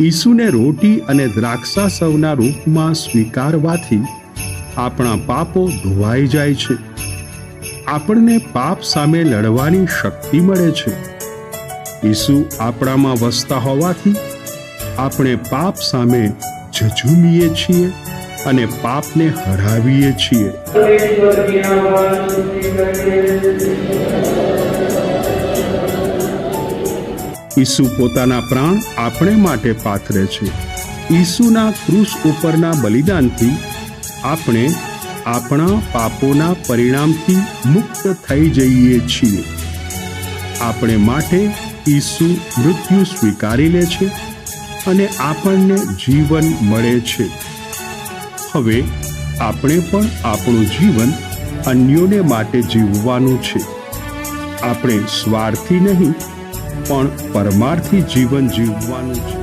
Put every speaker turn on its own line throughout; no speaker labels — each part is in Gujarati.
ઈસુને રોટી અને દ્રાક્ષા સૌના રૂપમાં સ્વીકારવાથી આપણા પાપો ધોવાઈ જાય છે. આપણને પાપ સામે લડવાની શક્તિ મળે છે. ઈસુ આપણામાં વસતા હોવાથી આપણે પાપ સામે ઝઝૂમીએ છીએ અને પાપને હરાવીએ છીએ. ઈસુ પોતાના પ્રાણ આપણે માટે પાથરે છે. ઈસુના ક્રુસ ઉપરના બલિદાનથી આપણે આપણા પાપોના પરિણામથી મુક્ત થઈ જઈએ છીએ. આપણે માટે ઈસુ મૃત્યુ સ્વીકારી લે છે અને આપણને જીવન મળે છે. હવે આપણે પણ આપણું જીવન અન્યોને માટે જીવવાનું છે. આપણે સ્વાર્થી નહીં પણ પરમાર્થી જીવન જીવવાનું છે.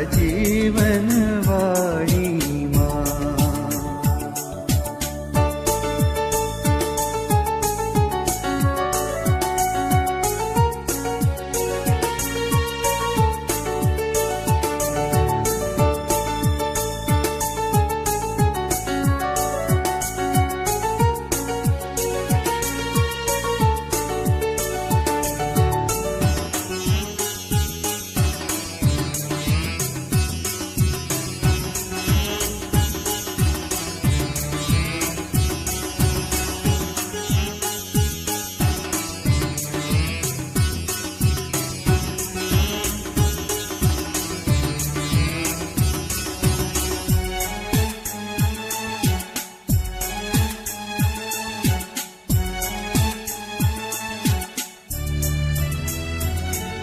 આજીવન